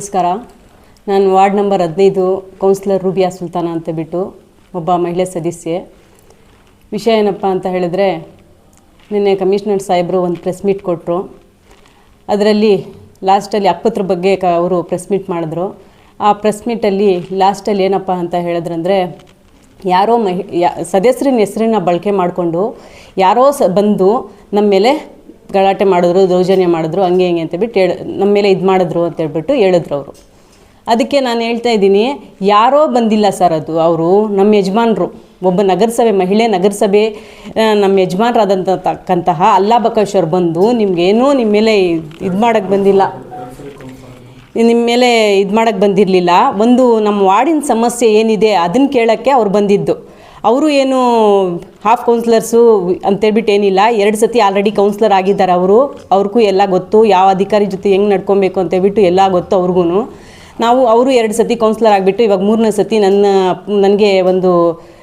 ನಮಸ್ಕಾರ. ನಾನು ward number ಹದಿನೈದು, ಕೌನ್ಸಿಲರ್ ರೂಬಿಯಾ ಸುಲ್ತಾನ ಅಂತ ಬಿಟ್ಟು ಒಬ್ಬ ಮಹಿಳೆ ಸದಸ್ಯೆ. ವಿಷಯ ಏನಪ್ಪ ಅಂತ ಹೇಳಿದ್ರೆ, ನಿನ್ನೆ ಕಮಿಷನರ್ ಸಾಹೇಬರು ಒಂದು ಪ್ರೆಸ್ ಮೀಟ್ ಕೊಟ್ಟರು ಅದರಲ್ಲಿ ಲಾಸ್ಟಲ್ಲಿ ಅಪ್ಪತ್ರ ಬಗ್ಗೆ ಕ ಅವರು ಪ್ರೆಸ್ ಮೀಟ್ ಮಾಡಿದ್ರು. ಆ ಪ್ರೆಸ್ ಮೀಟಲ್ಲಿ ಲಾಸ್ಟಲ್ಲಿ ಏನಪ್ಪ ಅಂತ ಹೇಳಿದ್ರಂದರೆ, ಯಾರೋ ಮಹಿ ಯಾ ಸದಸ್ಯರಿನ ಹೆಸರನ್ನ ಬಳಕೆ ಮಾಡಿಕೊಂಡು, ಯಾರೋ ಸ ಬಂದು ನಮ್ಮ ಮೇಲೆ ಗಲಾಟೆ ಮಾಡಿದ್ರು, ದೌರ್ಜನ್ಯ ಮಾಡಿದ್ರು, ಹಂಗೆ ಹಿಂಗೆ ಅಂತ ಬಿಟ್ಟು ಹೇಳಿ, ನಮ್ಮ ಮೇಲೆ ಇದು ಮಾಡಿದ್ರು ಅಂತ ಹೇಳ್ಬಿಟ್ಟು ಹೇಳಿದ್ರು ಅವರು. ಅದಕ್ಕೆ ನಾನು ಹೇಳ್ತಾ ಇದ್ದೀನಿ, ಯಾರೋ ಬಂದಿಲ್ಲ ಸರ್ ಅದು, ಅವರು ನಮ್ಮ ಯಜಮಾನರು. ಒಬ್ಬ ನಗರಸಭೆ ಮಹಿಳೆ, ನಗರಸಭೆ ನಮ್ಮ ಯಜಮಾನರಾದಂಥ ತಕ್ಕಂತಹ ಅಲ್ಲಾ ಬಕಾಶ್ ಬಂದು ನಿಮಗೇನೂ ನಿಮ್ಮ ಮೇಲೆ ಇದು ಮಾಡೋಕ್ಕೆ ಬಂದಿಲ್ಲ. ನಿಮ್ಮ ಮೇಲೆ ಇದು ಮಾಡೋಕ್ಕೆ ಬಂದಿರಲಿಲ್ಲ. ಒಂದು ನಮ್ಮ ವಾರ್ಡಿನ ಸಮಸ್ಯೆ ಏನಿದೆ ಅದನ್ನು ಕೇಳೋಕ್ಕೆ ಅವ್ರು ಬಂದಿದ್ದು. ಅವರು ಏನು ಹಾಫ್ ಕೌನ್ಸಿಲರ್ಸು ಅಂತೇಳ್ಬಿಟ್ಟು ಏನಿಲ್ಲ, ಎರಡು ಸತಿ ಆಲ್ರೆಡಿ ಕೌನ್ಸಿಲರ್ ಆಗಿದ್ದಾರೆ ಅವರು. ಅವ್ರಿಗೂ ಎಲ್ಲ ಗೊತ್ತು, ಯಾವ ಅಧಿಕಾರಿ ಜೊತೆ ಹೆಂಗೆ ನಡ್ಕೊಬೇಕು ಅಂತೇಳ್ಬಿಟ್ಟು ಎಲ್ಲ ಗೊತ್ತು ಅವ್ರಿಗೂ ನಾವು ಅವರು ಎರಡು ಸತಿ ಕೌನ್ಸಿಲರ್ ಆಗಿಬಿಟ್ಟು ಇವಾಗ ಮೂರನೇ ಸತಿ ನನ್ನ, ನನಗೆ ಒಂದು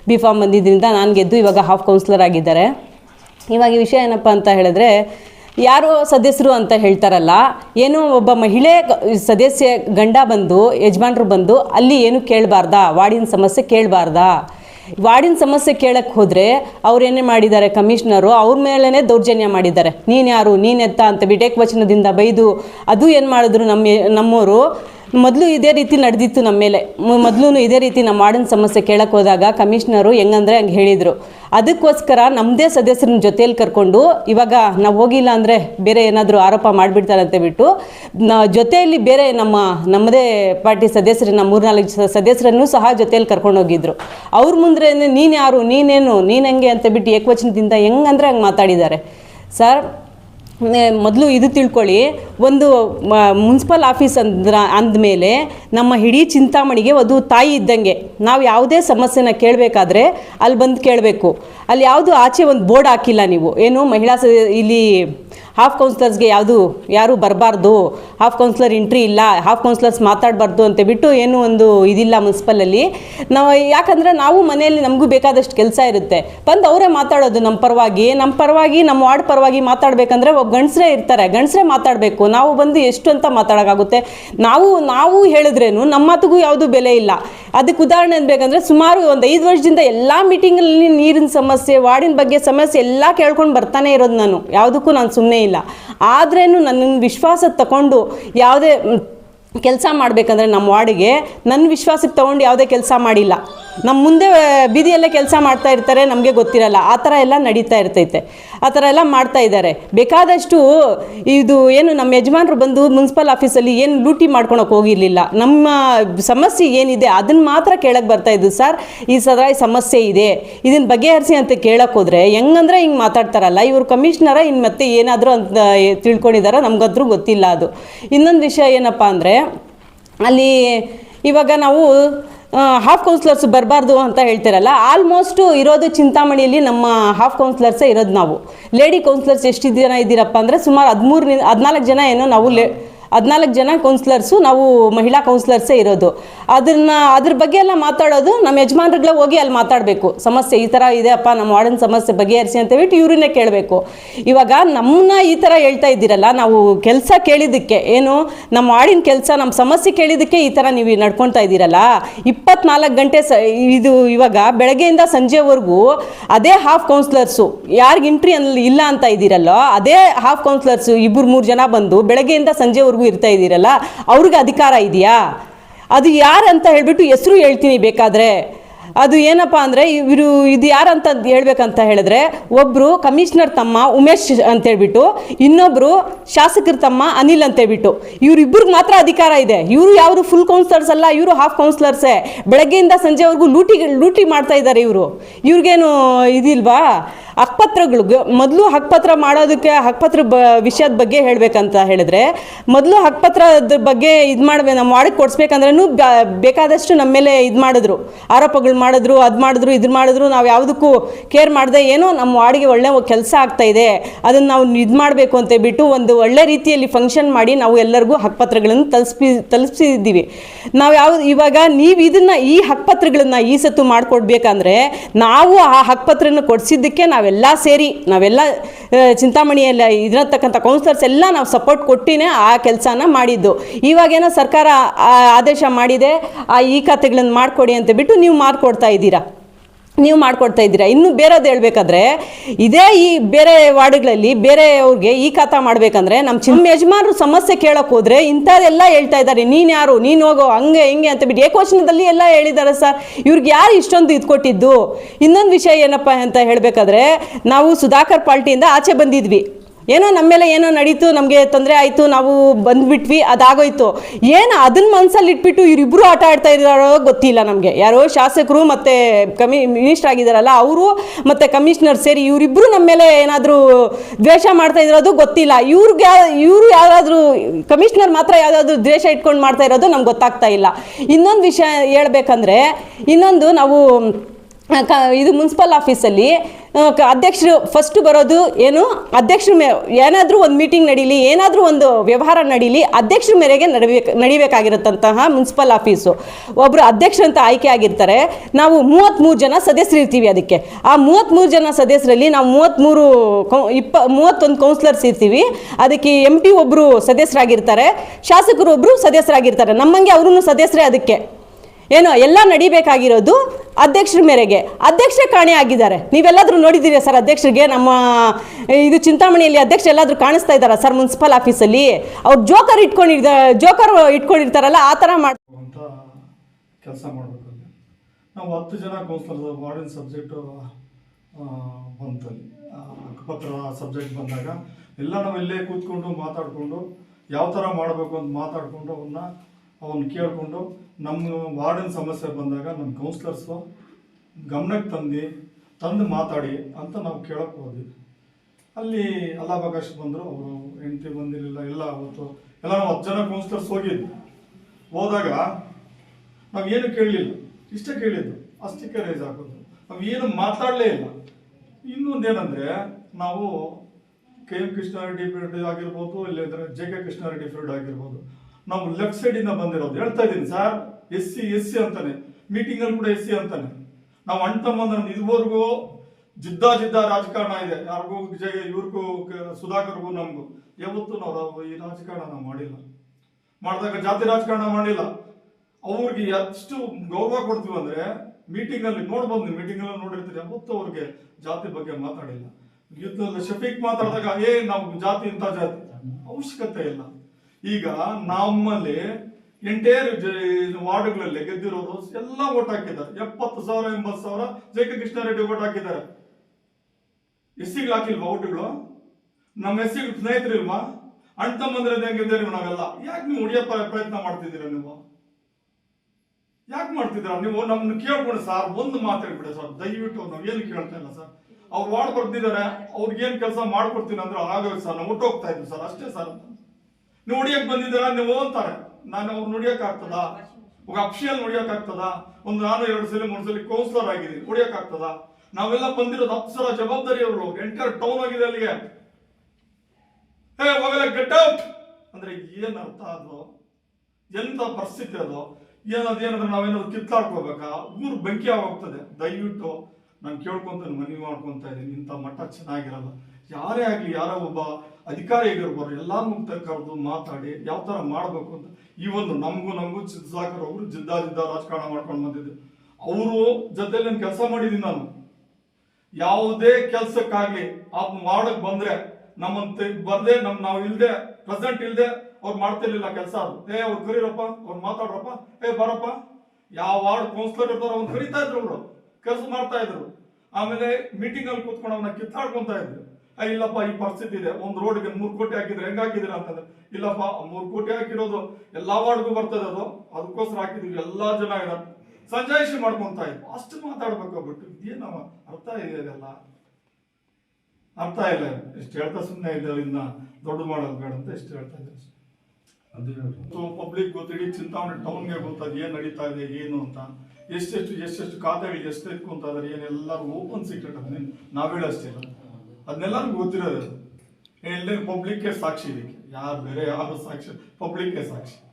ಬಿ ಫಾರ್ಮ್ ಬಂದಿದ್ದರಿಂದ ನಾನು ಗೆದ್ದು ಇವಾಗ ಹಾಫ್ ಕೌನ್ಸಿಲರ್ ಆಗಿದ್ದಾರೆ. ಇವಾಗ ವಿಷಯ ಏನಪ್ಪ ಅಂತ ಹೇಳಿದ್ರೆ, ಯಾರು ಸದಸ್ಯರು ಅಂತ ಹೇಳ್ತಾರಲ್ಲ, ಏನು ಒಬ್ಬ ಮಹಿಳೆ ಸದಸ್ಯ ಗಂಡ ಬಂದು, ಯಜಮಾನ್ರು ಬಂದು ಅಲ್ಲಿ ಏನು ಕೇಳಬಾರ್ದಾ? ವಾರ್ಡಿನ ಸಮಸ್ಯೆ ಕೇಳಬಾರ್ದಾ? ವಾರ್ಡಿನ ಸಮಸ್ಯೆ ಕೇಳಕ್ಕೆ ಹೋದರೆ ಏನೇ ಮಾಡಿದ್ದಾರೆ ಕಮಿಷನರು, ಅವ್ರ ಮೇಲೇ ದೌರ್ಜನ್ಯ ಮಾಡಿದ್ದಾರೆ. ನೀನು ಯಾರು? ನೀನೆತ್ತ ಅಂತ ಬಿಟೆಕ್ ವಚನದಿಂದ ಬೈದು ಅದು ಏನು ಮಾಡಿದ್ರು ನಮ್ಮ ನಮ್ಮವರು ಮೊದಲು ಇದೇ ರೀತಿ ನಡೆದಿತ್ತು ನಮ್ಮ ಮೇಲೆ. ಮೊದಲು ಇದೇ ರೀತಿ ನಮ್ಮ ಮಾಡಿನ ಸಮಸ್ಯೆ ಕೇಳಕ್ಕೆ ಹೋದಾಗ ಕಮಿಷನರು ಹೆಂಗಂದ್ರೆ ಹಂಗೆ ಹೇಳಿದರು. ಅದಕ್ಕೋಸ್ಕರ ನಮ್ಮದೇ ಸದಸ್ಯರನ್ನ ಜೊತೆಯಲ್ಲಿ ಕರ್ಕೊಂಡು ಇವಾಗ ನಾವು ಹೋಗಿಲ್ಲ ಅಂದರೆ ಬೇರೆ ಏನಾದರೂ ಆರೋಪ ಮಾಡಿಬಿಡ್ತಾರೆ ಅಂತ ಬಿಟ್ಟು ಜೊತೆಯಲ್ಲಿ ಬೇರೆ ನಮ್ಮ, ನಮ್ಮದೇ ಪಾರ್ಟಿ ಸದಸ್ಯರನ್ನ ಮೂರ್ನಾಲ್ಕು ಸದಸ್ಯರನ್ನು ಸಹ ಜೊತೆಯಲ್ಲಿ ಕರ್ಕೊಂಡು ಹೋಗಿದ್ರು. ಅವ್ರ ಮುಂದೆ ನೀನು ಯಾರು ನೀನೇನು ನೀನು ಹೆಂಗೆ ಅಂತ ಬಿಟ್ಟು ಏಕವಚನದಿಂದ ಹೆಂಗಂದ್ರೆ ಹಂಗೆ ಮಾತಾಡಿದ್ದಾರೆ. ಸರ್ ಮೊದಲು ಇದು ತಿಳ್ಕೊಳ್ಳಿ. ಒಂದು ಮುನ್ಸಿಪಲ್ ಆಫೀಸ್ ಅಂದ್ರ, ಅಂದಮೇಲೆ ನಮ್ಮ ಇಡೀ ಚಿಂತಾಮಣಿಗೆ ಅದು ತಾಯಿ ಇದ್ದಂಗೆ. ನಾವು ಯಾವುದೇ ಸಮಸ್ಯೆನ ಕೇಳಬೇಕಾದ್ರೆ ಅಲ್ಲಿ ಬಂದು ಕೇಳಬೇಕು. ಅಲ್ಲಿ ಯಾವುದು ಆಚೆ ಒಂದು ಬೋರ್ಡ್ ಹಾಕಿಲ್ಲ ನೀವು. ಏನು ಮಹಿಳಾ ಇಲ್ಲಿ ಹಾಫ್ ಕೌನ್ಸಿಲರ್ಸ್ಗೆ ಯಾವುದು, ಯಾರು ಬರಬಾರ್ದು. ಹಾಫ್ ಕೌನ್ಸಿಲರ್ ಎಂಟ್ರಿ ಇಲ್ಲ. ಹಾಫ್ ಕೌನ್ಸಿಲರ್ಸ್ ಮಾತಾಡಬಾರ್ದು ಅಂತ ಬಿಟ್ಟು ಏನು ಒಂದು ಇದಿಲ್ಲ ಮುನ್ಸಿಪಲಲ್ಲಿ. ನಾವು, ಯಾಕಂದರೆ ನಾವು ಮನೆಯಲ್ಲಿ ನಮಗೂ ಬೇಕಾದಷ್ಟು ಕೆಲಸ ಇರುತ್ತೆ. ಬಂದು ಅವರೇ ಮಾತಾಡೋದು ನಮ್ಮ ಪರವಾಗಿ. ನಮ್ಮ ಪರವಾಗಿ ನಮ್ಮ ವಾರ್ಡ್ ಪರವಾಗಿ ಮಾತಾಡಬೇಕಂದ್ರೆ ಗಂಡಸರೇ ಇರ್ತಾರೆ, ಗಂಡಸರೇ ಮಾತಾಡಬೇಕು. ನಾವು ಬಂದು ಎಷ್ಟು ಅಂತ ಮಾತಾಡೋಕ್ಕಾಗುತ್ತೆ? ನಾವು ನಾವು ಹೇಳಿದ್ರೇನು ನಮ್ಮ ಮಾತಿಗೂ ಯಾವುದು ಬೆಲೆ ಇಲ್ಲ. ಅದಕ್ಕೆ ಉದಾಹರಣೆ ಬೇಕಂದ್ರೆ ಸುಮಾರು ಒಂದು ಐದು ವರ್ಷದಿಂದ ಎಲ್ಲ ಮೀಟಿಂಗಲ್ಲಿ ನೀರಿನ ಸಮಸ್ಯೆ, ವಾರ್ಡಿನ ಬಗ್ಗೆ ಸಮಸ್ಯೆ ಎಲ್ಲ ಕೇಳ್ಕೊಂಡು ಬರ್ತಾನೆ ಇರೋದು ನಾನು. ಯಾವುದಕ್ಕೂ ನಾನು ಸುಮ್ಮನೆ ಇಲ್ಲ. ಆದ್ರೇನು ನನ್ನ ವಿಶ್ವಾಸ ತಗೊಂಡು ಯಾವುದೇ ಕೆಲಸ ಮಾಡಬೇಕಂದ್ರೆ ನಮ್ಮ ವಾರ್ಡಿಗೆ ನನ್ನ ವಿಶ್ವಾಸಕ್ಕೆ ತಗೊಂಡು ಯಾವುದೇ ಕೆಲಸ ಮಾಡಿಲ್ಲ. ನಮ್ಮ ಮುಂದೆ ಬೀದಿಯಲ್ಲೇ ಕೆಲಸ ಮಾಡ್ತಾ ಇರ್ತಾರೆ, ನಮಗೆ ಗೊತ್ತಿರಲ್ಲ. ಆ ಥರ ಎಲ್ಲ ನಡೀತಾ ಇರ್ತೈತೆ. ಆ ಥರ ಎಲ್ಲ ಮಾಡ್ತಾ ಇದ್ದಾರೆ. ಬೇಕಾದಷ್ಟು, ಇದು ಏನು ನಮ್ಮ ಯಜಮಾನರು ಬಂದು ಮುನ್ಸಿಪಲ್ ಆಫೀಸಲ್ಲಿ ಏನು ಲೂಟಿ ಮಾಡ್ಕೊಳಕ್ಕೆ ಹೋಗಿರಲಿಲ್ಲ. ನಮ್ಮ ಸಮಸ್ಯೆ ಏನಿದೆ ಅದನ್ನು ಮಾತ್ರ ಕೇಳಕ್ಕೆ ಬರ್ತಾ ಇದ್ದು ಸರ್, ಈ ಸದಾ ಈ ಸಮಸ್ಯೆ ಇದೆ. ಇದನ್ನು ಬಗೆಹರಿಸಿ ಅಂತ ಕೇಳಕ್ಕೆ ಹೋದರೆ, ಹೆಂಗಂದ್ರೆ ಹಿಂಗೆ ಮಾತಾಡ್ತಾರಲ್ಲ, ಇವರು ಕಮಿಷನರ ಇನ್ನು ಮತ್ತೆ ಏನಾದರೂ ಅಂತ ತಿಳ್ಕೊಂಡಿದಾರೋ ನಮಗಂದ್ರೂ ಗೊತ್ತಿಲ್ಲ ಅದು. ಇನ್ನೊಂದು ವಿಷಯ ಏನಪ್ಪ ಅಂದರೆ, ಅಲ್ಲಿ ಇವಾಗ ನಾವು ಹಾಫ್ ಕೌನ್ಸಿಲರ್ಸ್ ಬರಬಾರ್ದು ಅಂತ ಹೇಳ್ತಿರಲ್ಲ ಆಲ್ಮೋಸ್ಟು ಇರೋದು ಚಿಂತಾಮಣಿಯಲ್ಲಿ ನಮ್ಮ ಹಾಫ್ ಕೌನ್ಸಿಲರ್ಸೇ ಇರೋದು ನಾವು. ಲೇಡಿ ಕೌನ್ಸಿಲರ್ಸ್ ಎಷ್ಟು ಜನ ಇದ್ದೀರಪ್ಪ ಅಂದರೆ ಸುಮಾರು ಹದಿಮೂರು ಹದಿನಾಲ್ಕು ಜನ ಏನೋ ನಾವು ಲೇ ಹದಿನಾಲ್ಕು ಜನ ಕೌನ್ಸಿಲರ್ಸು ನಾವು ಮಹಿಳಾ ಕೌನ್ಸಿಲರ್ಸೇ ಇರೋದು. ಅದನ್ನ ಅದ್ರ ಬಗ್ಗೆ ಎಲ್ಲ ಮಾತಾಡೋದು ನಮ್ಮ ಯಜಮಾನ್ರುಗಳೇ ಹೋಗಿ ಅಲ್ಲಿ ಮಾತಾಡಬೇಕು. ಸಮಸ್ಯೆ ಈ ಥರ ಇದೆ ಅಪ್ಪ ನಮ್ಮ ವಾರ್ಡನ್ ಸಮಸ್ಯೆ ಬಗೆಹರಿಸಿ ಅಂತ ಹೇಳ್ಬಿಟ್ಟು ಇವ್ರನ್ನೇ ಕೇಳಬೇಕು. ಇವಾಗ ನಮ್ಮನ್ನ ಈ ಥರ ಹೇಳ್ತಾ ಇದ್ದೀರಲ್ಲ, ನಾವು ಕೆಲಸ ಕೇಳಿದ್ದಕ್ಕೆ, ಏನು, ನಮ್ಮ ವಾರ್ಡಿನ ಕೆಲಸ, ನಮ್ಮ ಸಮಸ್ಯೆ ಕೇಳಿದ್ದಕ್ಕೆ ಈ ಥರ ನೀವು ನಡ್ಕೊತಾ ಇದ್ದೀರಲ್ಲ, ಇಪ್ಪತ್ನಾಲ್ಕು ಗಂಟೆ ಸ, ಇದು ಇವಾಗ ಬೆಳಗ್ಗೆಯಿಂದ ಸಂಜೆವರೆಗೂ ಅದೇ ಹಾಫ್ ಕೌನ್ಸಿಲರ್ಸು ಯಾರಿಗೆ ಇಂಟ್ರಿ ಅಲ್ಲಿ ಇಲ್ಲ ಅಂತ ಇದ್ದೀರಲ್ಲೋ, ಅದೇ ಹಾಫ್ ಕೌನ್ಸಿಲರ್ಸು ಇಬ್ಬರು ಮೂರು ಜನ ಬಂದು ಬೆಳಗ್ಗೆಯಿಂದ ಸಂಜೆವರೆಗೂ ಇರ್ತಾ ಇದ್ದೀರಲ್ಲ, ಅವ್ರಿಗೆ ಅಧಿಕಾರ ಇದೆಯಾ? ಅದು ಯಾರು ಅಂತ ಹೇಳಿಬಿಟ್ಟು ಹೆಸರು ಹೇಳ್ತೀನಿ ಬೇಕಾದರೆ. ಅದು ಏನಪ್ಪ ಅಂದರೆ ಇವರು ಇದು ಯಾರಂತ ಹೇಳ್ಬೇಕಂತ ಹೇಳಿದ್ರೆ ಒಬ್ಬರು ಕಮಿಷನರ್ ತಮ್ಮ ಉಮೇಶ್ ಅಂತ ಹೇಳ್ಬಿಟ್ಟು ಇನ್ನೊಬ್ಬರು ಶಾಸಕರ ತಮ್ಮ ಅನಿಲ್ ಅಂತ ಹೇಳ್ಬಿಟ್ಟು. ಇವ್ರಿಬ್ರಿಗೆ ಮಾತ್ರ ಅಧಿಕಾರ ಇದೆ. ಇವರು ಯಾರು ಫುಲ್ ಕೌನ್ಸಿಲರ್ಸ್ ಅಲ್ಲ, ಇವರು ಹಾಫ್ ಕೌನ್ಸಿಲರ್ಸೇ ಬೆಳಗ್ಗೆಯಿಂದ ಸಂಜೆವರೆಗೂ ಲೂಟಿ ಲೂಟಿ ಮಾಡ್ತಾ ಇದ್ದಾರೆ ಇವರು. ಇವ್ರಿಗೇನು ಇದಿಲ್ವಾ? ಹಕ್ಪತ್ರಗಳು ಮೊದಲು ಹಕ್ಪತ್ರ ಮಾಡೋದಕ್ಕೆ ಹಕ್ಪತ್ರ ಬ, ವಿಷಯದ ಬಗ್ಗೆ ಹೇಳಬೇಕಂತ ಹೇಳಿದ್ರೆ, ಮೊದಲು ಹಕ್ಪತ್ರದ ಬಗ್ಗೆ ಇದು ಮಾಡ್ಬೇ ನಮ್ಮ ವಾಡಿಗೆ ಕೊಡಿಸ್ಬೇಕಂದ್ರೂ ಬೇಕಾದಷ್ಟು ನಮ್ಮ ಮೇಲೆ ಇದು ಮಾಡಿದ್ರು. ಆರೋಪಗಳು ಮಾಡಿದ್ರು, ಅದು ಮಾಡಿದ್ರು ಇದು ಮಾಡಿದ್ರು, ನಾವು ಯಾವುದಕ್ಕೂ ಕೇರ್ ಮಾಡದೆ ಏನೋ ನಮ್ಮ ವಾಡಿಗೆ ಒಳ್ಳೆ ಕೆಲಸ ಆಗ್ತಾ ಇದೆ. ಅದನ್ನು ನಾವು ಇದು ಮಾಡಬೇಕು ಅಂತ ಬಿಟ್ಟು ಒಂದು ಒಳ್ಳೆ ರೀತಿಯಲ್ಲಿ ಫಂಕ್ಷನ್ ಮಾಡಿ ನಾವು ಎಲ್ಲರಿಗೂ ಹಕ್ಪತ್ರಗಳನ್ನು ತಲುಪಿ ತಲುಪಿಸಿದ್ದೀವಿ ನಾವು ಯಾವ, ಇವಾಗ ನೀವು ಇದನ್ನು ಈ ಹಕ್ಪತ್ರಗಳನ್ನು ಈ ಸತ್ತು ಮಾಡಿಕೊಡ್ಬೇಕಂದ್ರೆ, ನಾವು ಆ ಹಕ್ಪತ್ರನ ಕೊಡಿಸಿದ್ದಕ್ಕೆ ನಾವೆಲ್ಲ ಸೇರಿ, ನಾವೆಲ್ಲ ಚಿಂತಾಮಣಿಯಲ್ಲ ಇರತಕ್ಕಂಥ ಕೌನ್ಸಿಲರ್ಸ್ ಎಲ್ಲ ನಾವು ಸಪೋರ್ಟ್ ಕೊಟ್ಟಿನೇ ಆ ಕೆಲಸನ ಮಾಡಿದ್ದು. ಇವಾಗೇನೋ ಸರ್ಕಾರ ಆದೇಶ ಮಾಡಿದೆ, ಆ, ಈ ಖಾತೆಗಳನ್ನು ಮಾಡಿಕೊಡಿ ಅಂತ ಬಿಟ್ಟು ನೀವು ಮಾಡಿಕೊಡ್ತಾ ಇದ್ದೀರಾ? ನೀವು ಮಾಡ್ಕೊಡ್ತಾ ಇದ್ದೀರಾ? ಇನ್ನು ಬೇರೆದು ಹೇಳ್ಬೇಕಾದ್ರೆ, ಇದೇ ಈ ಬೇರೆ ವಾರ್ಡ್ಗಳಲ್ಲಿ ಬೇರೆಯವ್ರಿಗೆ ಈ ಕಥ ಮಾಡ್ಬೇಕಂದ್ರೆ ನಮ್ಮ ಚಿಮ್ಮ ಯಜಮಾನರು ಸಮಸ್ಯೆ ಕೇಳಕ್ ಹೋದ್ರೆ ಇಂಥದ್ದೆಲ್ಲ ಹೇಳ್ತಾ ಇದ್ದಾರೆ. ನೀನು ಯಾರು? ನೀನು ಹೋಗೋ, ಹಂಗೆ, ಹಿಂಗೆ ಅಂತ ಬಿಟ್ಟು ಏಕವಚನದಲ್ಲಿ ಎಲ್ಲ ಹೇಳಿದ್ದಾರೆ ಸರ್. ಇವ್ರಿಗೆ ಯಾರು ಇಷ್ಟೊಂದು ಇದು ಕೊಟ್ಟಿದ್ದು? ಇನ್ನೊಂದು ವಿಷಯ ಏನಪ್ಪ ಅಂತ ಹೇಳಬೇಕಾದ್ರೆ, ನಾವು ಸುಧಾಕರ್ ಪಾರ್ಟಿಯಿಂದ ಆಚೆ ಬಂದಿದ್ವಿ. ಏನೋ ನಮ್ಮ ಮೇಲೆ ಏನೋ ನಡೀತು, ನಮಗೆ ತೊಂದರೆ ಆಯಿತು, ನಾವು ಬಂದ್ಬಿಟ್ವಿ, ಅದಾಗೋಯ್ತು. ಏನು ಅದನ್ನ ಮನಸ್ಸಲ್ಲಿ ಇಟ್ಬಿಟ್ಟು ಇವರಿಬ್ಬರು ಆಟ ಆಡ್ತಾ ಇದ್ದಾರೋ ಗೊತ್ತಿಲ್ಲ ನಮಗೆ. ಯಾರೋ ಶಾಸಕರು ಮತ್ತು ಕಮಿ, ಮಿನಿಸ್ಟರ್ ಆಗಿದ್ದಾರಲ್ಲ, ಅವರು ಮತ್ತು ಕಮಿಷನರ್ ಸೇರಿ ಇವರಿಬ್ಬರು ನಮ್ಮ ಮೇಲೆ ಏನಾದರೂ ದ್ವೇಷ ಮಾಡ್ತಾ ಇರೋದು ಗೊತ್ತಿಲ್ಲ. ಇವ್ರಿಗೆ ಇವರು ಯಾರಾದರೂ, ಕಮಿಷನರ್ ಮಾತ್ರ ಯಾವುದಾದ್ರೂ ದ್ವೇಷ ಇಟ್ಕೊಂಡು ಮಾಡ್ತಾ ಇರೋದು ನಮ್ಗೆ ಗೊತ್ತಾಗ್ತಾ ಇಲ್ಲ. ಇನ್ನೊಂದು ವಿಷಯ ಹೇಳ್ಬೇಕಂದ್ರೆ, ಇನ್ನೊಂದು ನಾವು ಕ, ಇದು ಮುನ್ಸಿಪಲ್ ಆಫೀಸಲ್ಲಿ ಅಧ್ಯಕ್ಷರು ಫಸ್ಟ್ ಬರೋದು ಏನು? ಅಧ್ಯಕ್ಷರ ಮೇ, ಏನಾದರೂ ಒಂದು ಮೀಟಿಂಗ್ ನಡೀಲಿ, ಏನಾದರೂ ಒಂದು ವ್ಯವಹಾರ ನಡೀಲಿ, ಅಧ್ಯಕ್ಷರ ಮೇರೆಗೆ ನಡಬೇಕು ನಡಿಬೇಕಾಗಿರುತ್ತಂತಹ ಮುನ್ಸಿಪಲ್ ಆಫೀಸು. ಒಬ್ಬರು ಅಧ್ಯಕ್ಷರು ಅಂತ ಆಯ್ಕೆ ಆಗಿರ್ತಾರೆ. ನಾವು ಮೂವತ್ತ್ಮೂರು ಜನ ಸದಸ್ಯರು ಇರ್ತೀವಿ ಅದಕ್ಕೆ. ಆ ಮೂವತ್ತ್ಮೂರು ಜನ ಸದಸ್ಯರಲ್ಲಿ ನಾವು ಮೂವತ್ತ್ಮೂರು ಕೌ, ಇಪ್ಪ, ಮೂವತ್ತೊಂದು ಕೌನ್ಸಿಲರ್ಸ್ ಇರ್ತೀವಿ. ಅದಕ್ಕೆ ಎಂ ಪಿ ಒಬ್ಬರು ಸದಸ್ಯರಾಗಿರ್ತಾರೆ. ಶಾಸಕರು ಒಬ್ಬರು ಸದಸ್ಯರಾಗಿರ್ತಾರೆ. ನಮ್ಮಂಗೆ ಅವರು ಸದಸ್ಯರೇ ಅದಕ್ಕೆ. ಏನೋ ಎಲ್ಲ ನಡಿಬೇಕಾಗಿರೋದು ಅಧ್ಯಕ್ಷರ ಮೇರೆಗೆ. ಅಧ್ಯಕ್ಷರೇ ಕಾಣೆ ಆಗಿದ್ದಾರೆ. ನೀವೆಲ್ಲಾದರೂ ನೋಡಿದ್ದೀರಾ ಸರ್ ಅಧ್ಯಕ್ಷರಿಗೆ? ನಮ್ಮ ಇದು ಚಿಂತಾಮಣಿಯಲ್ಲಿ ಅಧ್ಯಕ್ಷ ಎಲ್ಲಾದರೂ ಕಾಣಿಸ್ತಾ ಇದ್ದಾರಾ ಸರ್ ಮುನ್ಸಿಪಲ್ ಆಫೀಸಲ್ಲಿ? ಅವ್ರು ಜೋಕರ್ ಇಟ್ಕೊಂಡಿದ್ದ ಜೋಕರ್ ಇಟ್ಕೊಂಡಿರ್ತಾರಲ್ಲ ಆ ಥರ ಮಾಡಿ ಕೆಲಸ ಮಾಡಬೇಕು ನಾವು ಹತ್ತು ಜನ ಕೌನ್ಸಿಲರ್ ಮಾಡಿನ ಸಬ್ಜೆಕ್ಟು ಆ, ಅಕ್ಕಪತ್ರ ಸಬ್ಜೆಕ್ಟ್ ಬಂದಾಗ ಎಲ್ಲ ನಾವು ಇಲ್ಲೇ ಕೂತ್ಕೊಂಡು ಮಾತಾಡಿಕೊಂಡು ಯಾವ ಥರ ಮಾಡಬೇಕು ಅಂತ ಮಾತಾಡಿಕೊಂಡು ಅವನ್ನ ಅವನ್ನ ಕೇಳಿಕೊಂಡು ನಮ್ಮ ವಾರ್ಡನ್ ಸಮಸ್ಯೆ ಬಂದಾಗ ನಮ್ಮ ಕೌನ್ಸಿಲರ್ಸು ಗಮನಕ್ಕೆ ತಂದು ತಂದು ಮಾತಾಡಿ ಅಂತ ನಾವು ಕೇಳಕ್ಕೆ ಹೋದ್ವಿ. ಅಲ್ಲಿ ಅಲ್ಲಾಬಕಾಶ್ ಬಂದರು, ಅವರು ಹೆಂಡತಿ ಬಂದಿರಲಿಲ್ಲ, ಎಲ್ಲ ಅವತ್ತು ಎಲ್ಲ ನಾವು ಹತ್ತು ಜನ ಕೌನ್ಸಿಲರ್ಸ್ ಹೋಗಿದ್ವಿ ಹೋದಾಗ ನಾವು ಏನು ಕೇಳಲಿಲ್ಲ. ಇಷ್ಟೇ ಕೇಳಿದ್ದು. ಅಷ್ಟಕ್ಕೆ ರೈಸ್ ಹಾಕೋದು ನಾವು ಏನು ಮಾತಾಡಲೇ ಇಲ್ಲ. ಇನ್ನೊಂದೇನಂದ್ರೆ, ನಾವು ಕೆ ಎಂ ಕೃಷ್ಣಾರೆಡ್ಡಿ ಫೀಲ್ಡ್ ಆಗಿರ್ಬೋದು, ಇಲ್ಲದ್ರೆ ಜೆ ಕೆ ಕೃಷ್ಣಾರೆಡ್ಡಿ ಫೀಲ್ಡ್ ಆಗಿರ್ಬೋದು. ನಾವು ಲೆಫ್ಟ್ ಸೈಡ್ ಇಂದ ಬಂದಿರೋದು. ಹೇಳ್ತಾ ಇದ್ದೀನಿ sir S C S C ಅಂತಾನೆ. ಮೀಟಿಂಗ್ ಅಲ್ಲಿ ಕೂಡ ಎಸ್ ಸಿ ಅಂತಾನೆ. ನಾವು ಅಣ್ಣ ಇದುವರೆಗೂ ಜಿದ್ದ ಜಿದ್ದ ರಾಜಕಾರಣ ಇದೆ. ಯಾರಿಗೂ ವಿಜಯ, ಇವ್ರಿಗೂ ಸುಧಾಕರ್ಗೂ ನಮಗೂ ಯಾವತ್ತೂ ನಾವು ಈ ರಾಜಕಾರಣ ನಾವು ಮಾಡಿಲ್ಲ. ಮಾಡಿದಾಗ ಜಾತಿ ರಾಜಕಾರಣ ಮಾಡಿಲ್ಲ. ಅವ್ರಿಗೆ ಎಷ್ಟು ಗೌರವ ಕೊಡ್ತೀವಿ ಅಂದ್ರೆ ಮೀಟಿಂಗ್ ಅಲ್ಲಿ ನೋಡ್ಬೋದು ಮೀಟಿಂಗ್ ಅಲ್ಲಿ ನೋಡಿರ್ತೀರಿ, ಯಾವತ್ತೂ ಅವ್ರಿಗೆ ಜಾತಿ ಬಗ್ಗೆ ಮಾತಾಡಿಲ್ಲ. ಯುದ್ಧದಲ್ಲಿ ಶಫೀಕ್ ಮಾತಾಡಿದಾಗ, ಏ, ನಾವು ಜಾತಿ ಇಂಥ ಜಾತಿ. ಅವಶ್ಯಕತೆ ಇಲ್ಲ. ಈಗ ನಮ್ಮಲ್ಲಿ ಎಂಟೇರ್ ವಾರ್ಡ್ಗಳಲ್ಲಿ ಗೆದ್ದಿರೋರು ಎಲ್ಲ ಓಟ್ ಹಾಕಿದ್ದಾರೆ. ಎಪ್ಪತ್ತು ಸಾವಿರ, ಎಂಬತ್ತು ಸಾವಿರ ಜೆ ಕೆ ಕೃಷ್ಣಾರೆಡ್ಡಿ ಓಟ್ ಹಾಕಿದ್ದಾರೆ. ಎಸ್ ಸಿಗಳು ಹಾಕಿಲ್ವಾ ಓಟ್ಗಳು ನಮ್ಮ ಎಸ್ ಸಿಗಳು ಸ್ನೇಹಿತರಿಲ್ವಾ? ಅಣ್ಣ ತಮ್ಮಂದ್ರೆ ಗೆದ್ದೇರಿ ನಾವೆಲ್ಲ ಯಾಕೆ ನೀವು ಉಳಿಯೋ ಪ್ರಯತ್ನ ಮಾಡ್ತಿದ್ದೀರಾ ನೀವು? ಯಾಕೆ ಮಾಡ್ತಿದ್ದೀರಾ? ನೀವು ನಮ್ಮನ್ನು ಕೇಳ್ಕೊಂಡು ಸರ್, ಒಂದು ಮಾತಾಡ್ಬಿಡಿ ಸರ್. ದಯವಿಟ್ಟು ನಾವು ಏನು ಕೇಳ್ತಾ ಇಲ್ಲ ಸರ್. ಅವ್ರು ವಾರ್ಡ್ ಬರ್ತಿದ್ದಾರೆ ಅವ್ರಿಗೆ ಏನ್ ಕೆಲಸ ಮಾಡ್ಕೊಡ್ತೀನಿ ಅಂದ್ರೆ ಆಗೋದು ಸರ್. ನಾವು ಹೋಗ್ತಾ ಇದ್ವಿ ಸರ್. ಅಷ್ಟೇ ಸರ್ ನೀವು ಹೊಡಿಯಕ್ ಬಂದಿದ್ದೀರಾ ನೀವು ಅಂತಾರೆ. ನಾನು ಅವ್ರು ನುಡಿಯಕ್ ಆಗ್ತದ? ಒಬ್ಬ ನೋಡಿಯಕ್ ಆಗ್ತದ? ಒಂದು ನಾನು ಎರಡು ಸಲ, ಮೂರು ಸಲ ಕೌನ್ಸಿಲರ್ ಆಗಿದ್ದೀನಿ. ನೋಡಿಯಕ್ ಆಗ್ತದ? ನಾವೆಲ್ಲ ಬಂದಿರೋದು ಅಪ್ಸರ ಜವಾಬ್ದಾರಿ ಅವರು. ಎಂಟರ್ ಟೌನ್ ಆಗಿದೆ ಅಲ್ಲಿಗೆ. ಗೆಟ್ ಔಟ್ ಅಂದ್ರೆ ಏನ್ ಅರ್ಥ ಅದು? ಎಂತ ಪರಿಸ್ಥಿತಿ ಅದು? ಏನದು, ಏನಂದ್ರೆ ನಾವೇನಾದ್ರು ಕಿತ್ತಾಡ್ಕೋಬೇಕಾ? ಊರು ಬೆಂಕಿ ಆಗೋಗ್ತದೆ ದಯವಿಟ್ಟು ನಾನು ಕೇಳ್ಕೊಂತ ಮನವಿ ಮಾಡ್ಕೊಂತ ಇದ್ದೀನಿ. ಇಂಥ ಮಟ್ಟ ಚೆನ್ನಾಗಿರಲ್ಲ. ಯಾರೇ ಆಗಲಿ ಯಾರೋ ಒಬ್ಬ ಅಧಿಕಾರಿ ಆಗಿರ್ಬೋದು ಮುಕ್ತ ಕರೆದು ಮಾತಾಡಿ ಯಾವ ತರ ಮಾಡಬೇಕು ಅಂತ ಈ ಒಂದು ನಮಗೂ ನಮಗೂ ಸುಧಾಕರ್ ಅವರು ಜಿದ್ದ ಜಿದ್ದ ರಾಜಕಾರಣ ಮಾಡ್ಕೊಂಡು ಬಂದಿದ್ದೆ. ಅವರು ನಾನು ಕೆಲಸ ಮಾಡಿದ್ದೀನಿ ನಾನು. ಯಾವುದೇ ಕೆಲಸಕ್ಕಾಗ್ಲಿ ಅದ್ ಮಾಡಕ್ ಬಂದ್ರೆ ನಮ್ಮಂತ ಬರ್ದೆ ನಮ್ ನಾವ್ ಇಲ್ದೆ ಪ್ರೆಸೆಂಟ್ ಇಲ್ದೆ ಅವ್ರು ಮಾಡ್ತಿರ್ಲಿಲ್ಲ ಕೆಲಸ ಅದು. ಏ, ಅವ್ರು ಕರೀರಪ್ಪ, ಅವ್ರು ಮಾತಾಡ್ರಪ್ಪ, ಏ, ಬರಪ್ಪ. ಯಾವ ವಾರ್ಡ್ ಕೌನ್ಸಿಲರ್ ಇರ್ತಾರ ಅವ್ನು ಕರೀತಾ ಇದ್ರು ಅವರು. ಕೆಲಸ ಮಾಡ್ತಾ ಇದ್ರು. ಆಮೇಲೆ ಮೀಟಿಂಗ್ ಅಲ್ಲಿ ಕೂತ್ಕೊಂಡು ಅವನ್ನ ಕಿತ್ತಾಡ್ಕೊಂತ ಇದ್ರು. ಇಲ್ಲಪ್ಪ ಈ ಪರಿಸ್ಥಿತಿ ಇದೆ. ಒಂದು ರೋಡ್ಗೆ ಮೂರು ಕೋಟಿ ಹಾಕಿದ್ರೆ ಹೆಂಗ್ ಹಾಕಿದ್ರೆ ಅಂತಂದ್ರೆ ಇಲ್ಲಪ್ಪ ಮೂರು ಕೋಟಿ ಹಾಕಿರೋದು ಎಲ್ಲಾ ವಾರ್ಡ್ಗೂ ಬರ್ತದೆ ಅದು. ಅದಕ್ಕೋಸ್ಕರ ಹಾಕಿದ್ವಿ. ಎಲ್ಲಾ ಜನ ಇದ್ದಾರೆ ಸಂಜಾಯಿಷಿ ಮಾಡ್ಕೊಂತ ಇದ್ವು ಅಷ್ಟು ಮಾತಾಡ್ಬೇಕು ಬಿಟ್ಟು ಇದೇನವ? ಅರ್ಥ ಇದೆ ಅದೆಲ್ಲ ಅರ್ಥ ಇಲ್ಲ. ಇಷ್ಟು ಹೇಳ್ತಾ ಸುಮ್ಮನೆ ಇದರಿಂದ ದೊಡ್ಡ ಮಾಡೋದು ಬೇಡ ಅಂತ ಇಷ್ಟು ಹೇಳ್ತಾ ಇದ್ದಾರೆ ಪಬ್ಲಿಕ್ ಗೊತ್ತಿಡಿ ಚಿಂತಾಮಣಿ ಟೌನ್ಗೆ ಗೊತ್ತದ ಏನ್ ನಡೀತಾ ಇದೆ ಏನು ಅಂತ. ಎಷ್ಟೆಷ್ಟು ಎಷ್ಟೆಷ್ಟು ಖಾತೆಗಳು ಎಷ್ಟು ಅಂತ ಇದಾರೆ ಏನೆಲ್ಲರೂ ಓಪನ್ ಸೀಕ್ರೆಟ್ ನಾವು ನಾವ್ ಹೇಳಷ್ಟಿಲ್ಲ ಅದನ್ನೆಲ್ಲರಿಗೂ ಗೊತ್ತಿರೋದು. ಅದು ಪಬ್ಲಿಕ್ಗೆ ಸಾಕ್ಷಿ ಇದಕ್ಕೆ. ಯಾರು ಬೇರೆ ಯಾರು ಸಾಕ್ಷಿ? ಪಬ್ಲಿಕ್ಗೆ ಸಾಕ್ಷಿ.